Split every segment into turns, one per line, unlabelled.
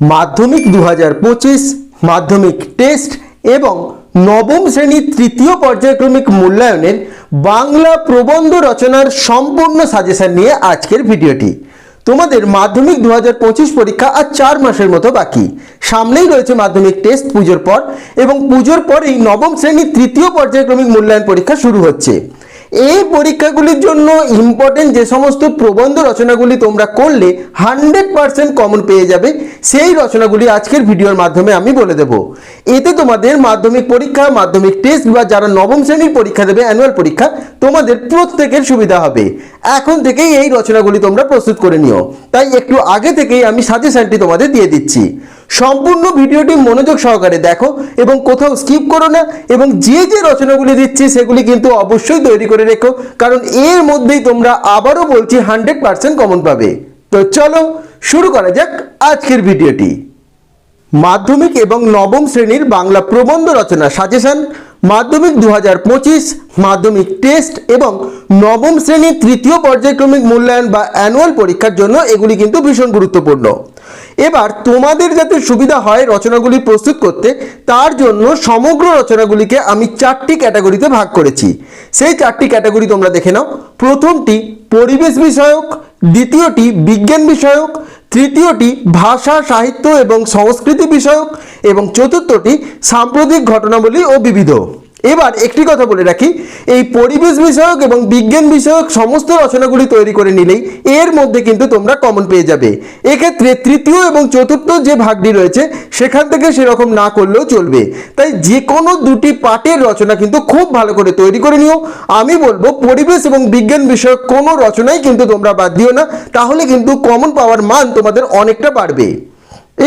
মাধ্যমিক দু হাজার পঁচিশ, মাধ্যমিক টেস্ট এবং নবম শ্রেণির তৃতীয় পর্যায়ক্রমিক মূল্যায়নের বাংলা প্রবন্ধ রচনার সম্পূর্ণ সাজেশন নিয়ে আজকের ভিডিওটি। তোমাদের মাধ্যমিক দু হাজার পঁচিশ পরীক্ষা আর চার মাসের মতো বাকি। সামনেই রয়েছে মাধ্যমিক টেস্ট, পুজোর পর এবং পুজোর পরেই নবম শ্রেণির তৃতীয় পর্যায়ক্রমিক মূল্যায়ন পরীক্ষা শুরু হচ্ছে। এই পরীক্ষাগুলির জন্য ইম্পর্টেন্ট যে সমস্ত প্রবন্ধ রচনাগুলি তোমরা করলে হান্ড্রেড পার্সেন্ট কমন পেয়ে যাবে। সেই রচনাগুলি আজকের ভিডিওর মাধ্যমে আমি বলে দেব। এতে তোমাদের মাধ্যমিক পরীক্ষা, মাধ্যমিক টেস্ট বা যারা নবম শ্রেণির পরীক্ষা দেবে অ্যানুয়াল পরীক্ষা, তোমাদের প্রত্যেকের সুবিধা হবে। এখন থেকেই এই রচনাগুলি তোমরা প্রস্তুত করে নিও। তাই একটু আগে থেকেই আমি সাজেশনটি তোমাদের দিয়ে দিচ্ছি। সম্পূর্ণ ভিডিওটি মনোযোগ সহকারে দেখো এবং কোথাও স্কিপ করো না এবং যে যে রচনাগুলি দিচ্ছি সেগুলি কিন্তু অবশ্যই তৈরি করে রেখো, কারণ এর মধ্যেই তোমরা আবারও বলছি হান্ড্রেড পারসেন্ট কমন পাবে। তো চলো শুরু করা যাক আজকের ভিডিওটি। মাধ্যমিক এবং নবম শ্রেণির বাংলা প্রবন্ধ রচনা সাজেশন মাধ্যমিক দু হাজার পঁচিশ, মাধ্যমিক টেস্ট এবং নবম শ্রেণির তৃতীয় পর্যায়ক্রমিক মূল্যায়ন বা অ্যানুয়াল পরীক্ষার জন্য এগুলি কিন্তু ভীষণ গুরুত্বপূর্ণ। এবার তোমাদের যাতে সুবিধা হয় রচনাগুলি প্রস্তুত করতে, তার জন্য সমগ্র রচনাগুলিকে আমি চারটি ক্যাটাগরিতে ভাগ করেছি। সেই চারটি ক্যাটাগরি তোমরা দেখে নাও। প্রথমটি পরিবেশ বিষয়ক, দ্বিতীয়টি বিজ্ঞান বিষয়ক তৃতীয়টি ভাষা সাহিত্য এবং সংস্কৃতি বিষয়ক এবং চতুর্থটি সাম্প্রতিক ঘটনাবলী ও বিবিধ। এবার একটি কথা বলে রাখি, এই পরিবেশ বিষয়ক এবং বিজ্ঞান বিষয়ক সমস্ত রচনাগুলি তৈরি করে নিলেই এর মধ্যে কিন্তু তোমরা কমন পেয়ে যাবে। এক্ষেত্রে তৃতীয় এবং চতুর্থ যে ভাগটি রয়েছে, সেখান থেকে সেরকম না করলেও চলবে। তাই যে কোনো দুটি পাঠের রচনা কিন্তু খুব ভালো করে তৈরি করে নিও। আমি বলব পরিবেশ এবং বিজ্ঞান বিষয়ক কোনো রচনাই কিন্তু তোমরা বাদ দিও না, তাহলে কিন্তু কমন পাওয়ার মান তোমাদের অনেকটা বাড়বে।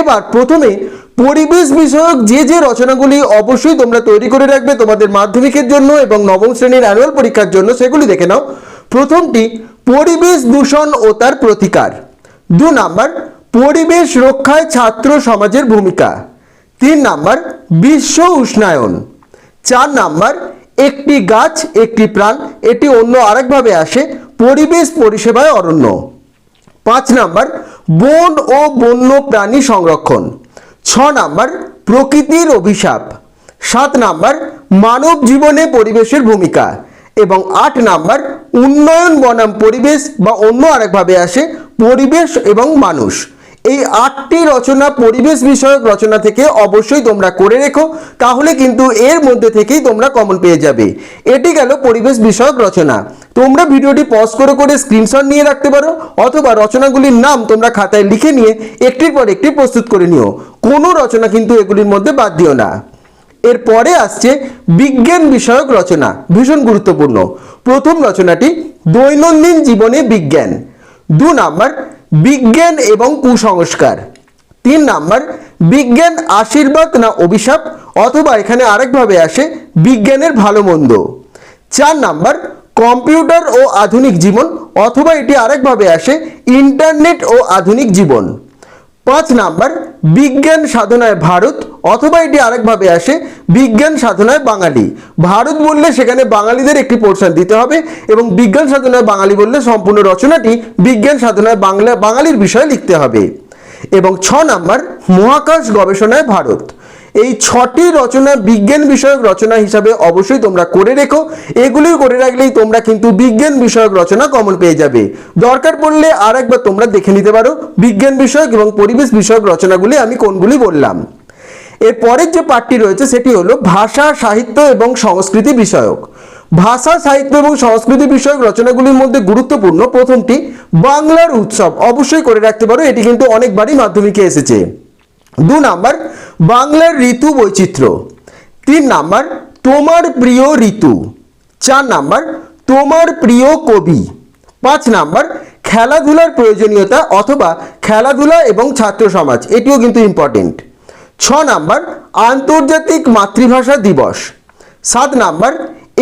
এবার প্রথমে পরিবেশ বিষয়ক যে যে রচনাগুলি অবশ্যই তোমরা তৈরি করে রাখবে তোমাদের মাধ্যমিকের জন্য এবং নবম শ্রেণির অ্যানুয়াল পরীক্ষার জন্য, সেগুলি দেখে নাও। প্রথমটি, পরিবেশ দূষণ ও তার প্রতিকার। দু নাম্বার, পরিবেশ রক্ষায় ছাত্র সমাজের ভূমিকা। তিন নাম্বার, বিশ্ব উষ্ণায়ন। চার নাম্বার, একটি গাছ, একটি প্রাণ, এটি অন্য আরেকভাবে আসে, পরিবেশ পরিষেবায় অরণ্য। পাঁচ নাম্বার, বন ও বন্য প্রাণী সংরক্ষণ। ছ নাম্বার, প্রকৃতির অভিশাপ। সাত নাম্বার, মানব জীবনে পরিবেশের ভূমিকা। এবং আট নাম্বার, উন্নয়ন বনাম পরিবেশ বা অন্য আরেকভাবে আসে, পরিবেশ এবং মানুষ। এই আটটি রচনা, পরিবেশ বিষয়ক রচনা থেকে অবশ্যই তোমরা করে রেখো। তাহলে কিন্তু এর মধ্যে থেকেই তোমরা কমন পেয়ে যাবে। এটি গেল পরিবেশ বিষয়ক রচনা। তোমরা ভিডিওটি পজ করে করে স্ক্রিনশট নিয়ে রাখতে পারো, অথবা রচনাগুলির নাম তোমরা খাতায় লিখে নিয়ে একটির পর একটি প্রস্তুত করে নিও। কোনো রচনা কিন্তু এগুলির মধ্যে বাদ দিও না। এরপরে আসছে বিজ্ঞান বিষয়ক রচনা, ভীষণ গুরুত্বপূর্ণ। প্রথম রচনাটি দৈনন্দিন জীবনে বিজ্ঞান। দু নাম্বার বিজ্ঞান এবং কুসংস্কার। তিন নাম্বার, বিজ্ঞান আশীর্বাদ না অভিশাপ? অথবা এখানে আরেকভাবে আসে, বিজ্ঞানের ভালো মন্দ। চার নাম্বার, কম্পিউটার ও আধুনিক জীবন? অথবা এটি আরেকভাবে আসে, ইন্টারনেট ও আধুনিক জীবন। পাঁচ নাম্বার, বিজ্ঞান সাধনায় ভারত অথবা এটি আরেকভাবে আসে, বিজ্ঞান সাধনায় বাঙালি। ভারত বললে সেখানে বাঙালিদের একটি পোর্শন দিতে হবে এবং বিজ্ঞান সাধনায় বাঙালি বললে সম্পূর্ণ রচনাটি বিজ্ঞান সাধনায় বাংলা, বাঙালির বিষয়ে লিখতে হবে। এবং ছ নাম্বার, মহাকাশ গবেষণায় ভারত। এই ছটি রচনা বিজ্ঞান বিষয়ক রচনা হিসাবে অবশ্যই তোমরা করে রেখো। এগুলি করে রাখলেই তোমরা কিন্তু বিজ্ঞান বিষয়ক রচনা কমন পেয়ে যাবে। দরকার পড়লে আর একবার তোমরা দেখে নিতে পারো বিজ্ঞান বিষয়ক এবং পরিবেশ বিষয়ক রচনাগুলি আমি কোনগুলি বললাম। এর পরের যে পাঠটি রয়েছে সেটি হলো ভাষা, সাহিত্য এবং সংস্কৃতি বিষয়ক। ভাষা, সাহিত্য এবং সংস্কৃতি বিষয়ক রচনাগুলির মধ্যে গুরুত্বপূর্ণ প্রথমটি বাংলার উৎসব। অবশ্যই করে রাখতে পারো, এটি কিন্তু অনেকবারই মাধ্যমিকে এসেছে। দু নাম্বার, বাংলার ঋতু বৈচিত্র্য। তিন নাম্বার, তোমার প্রিয় ঋতু। চার নাম্বার, তোমার প্রিয় কবি। পাঁচ নাম্বার, খেলাধুলার প্রয়োজনীয়তা অথবা খেলাধুলা এবং ছাত্র সমাজ এটিও কিন্তু ইম্পর্টেন্ট ছ নাম্বার, আন্তর্জাতিক মাতৃভাষা দিবস। সাত নাম্বার,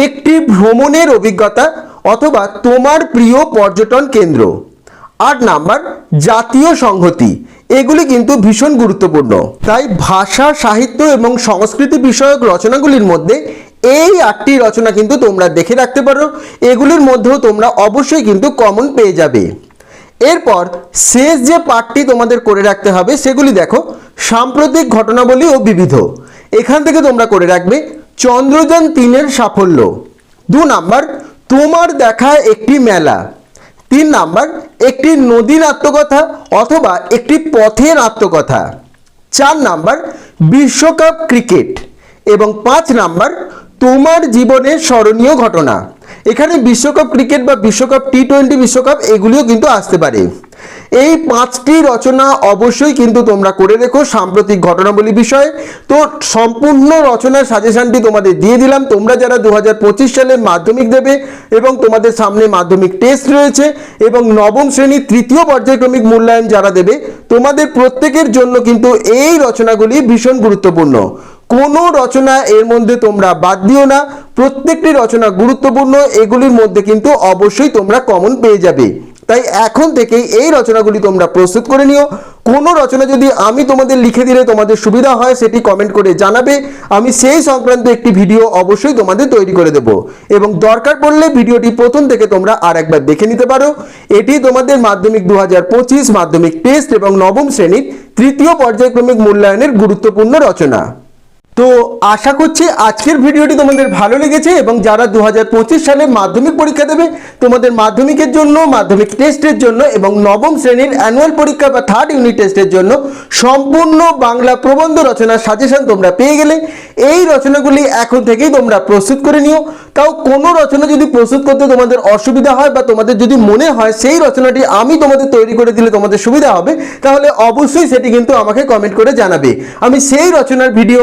একটি ভ্রমণের অভিজ্ঞতা অথবা তোমার প্রিয় পর্যটন কেন্দ্র। আট নাম্বার, জাতীয় সংহতি। এগুলি কিন্তু ভীষণ গুরুত্বপূর্ণ। তাই ভাষা, সাহিত্য এবং সংস্কৃতি বিষয়ক রচনাগুলির মধ্যে এই আটটি রচনা কিন্তু তোমরা দেখে রাখতে পারো। এগুলির মধ্যেও তোমরা অবশ্যই কিন্তু কমন পেয়ে যাবে। এরপর শেষ যে পাঠটি তোমাদের করে রাখতে হবে, সেগুলি দেখো। সাম্প্রতিক ঘটনাবলী ও বিবিধ। এখান থেকে তোমরা করে রাখবে চন্দ্রযান তিনের সাফল্য। দু নাম্বার, তোমার দেখা একটি মেলা। তিন নাম্বার, একটি নদীর আত্মকথা অথবা একটি পথের আত্মকথা চার নাম্বার, বিশ্বকাপ ক্রিকেট। এবং পাঁচ নাম্বার, তোমার জীবনের স্মরণীয় ঘটনা। এখানে বিশ্বকাপ ক্রিকেট বা বিশ্বকাপ টি টোয়েন্টি বিশ্বকাপ এগুলিও কিন্তু আসতে পারে। এই পাঁচটি রচনা অবশ্যই কিন্তু তোমরা করে রেখো সাম্প্রতিক ঘটনাবলী বিষয়ে। তো সম্পূর্ণ রচনার সাজেশনটি তোমাদের দিয়ে দিলাম। তোমরা যারা দু সালে মাধ্যমিক দেবে এবং তোমাদের সামনে মাধ্যমিক টেস্ট রয়েছে এবং নবম শ্রেণির তৃতীয় পর্যায়ক্রমিক মূল্যায়ন যারা দেবে, তোমাদের প্রত্যেকের জন্য কিন্তু এই রচনাগুলি ভীষণ গুরুত্বপূর্ণ। কোনো রচনা এর মধ্যে তোমরা বাদ দিও না। প্রত্যেকটি রচনা গুরুত্বপূর্ণ। এগুলির মধ্যে কিন্তু অবশ্যই তোমরা কমন পেয়ে যাবে। তাই এখন থেকেই এই রচনাগুলি তোমরা প্রস্তুত করে নিও। কোনো রচনা যদি আমি তোমাদের লিখে দিলে তোমাদের সুবিধা হয়, সেটি কমেন্ট করে জানাবে। আমি সেই সংক্রান্ত একটি ভিডিও অবশ্যই তোমাদের তৈরি করে দেব। এবং দরকার পড়লে ভিডিওটি প্রথম থেকে তোমরা আর একবার দেখে নিতে পারো। এটি তোমাদের মাধ্যমিক দু হাজার পঁচিশ, মাধ্যমিক টেস্ট এবং নবম শ্রেণির তৃতীয় পর্যায়ক্রমিক মূল্যায়নের গুরুত্বপূর্ণ রচনা। তো আশা করছি আজকের ভিডিওটি তোমাদের ভালো লেগেছে এবং যারা দু হাজার পঁচিশ সালে মাধ্যমিক পরীক্ষা দেবে, তোমাদের মাধ্যমিকের জন্য, মাধ্যমিক টেস্টের জন্য এবং নবম শ্রেণির অ্যানুয়াল পরীক্ষা বা থার্ড ইউনিট টেস্টের জন্য সম্পূর্ণ বাংলা প্রবন্ধ রচনার সাজেশন তোমরা পেয়ে গেলে। এই রচনাগুলি এখন থেকেই তোমরা প্রস্তুত করে নিও। তাও কোনো রচনা যদি প্রস্তুত করতে তোমাদের অসুবিধা হয় বা তোমাদের যদি মনে হয় সেই রচনাটি আমি তোমাদের তৈরি করে দিলে তোমাদের সুবিধা হবে, তাহলে অবশ্যই সেটি কিন্তু আমাকে কমেন্ট করে জানাবে। আমি সেই রচনার ভিডিও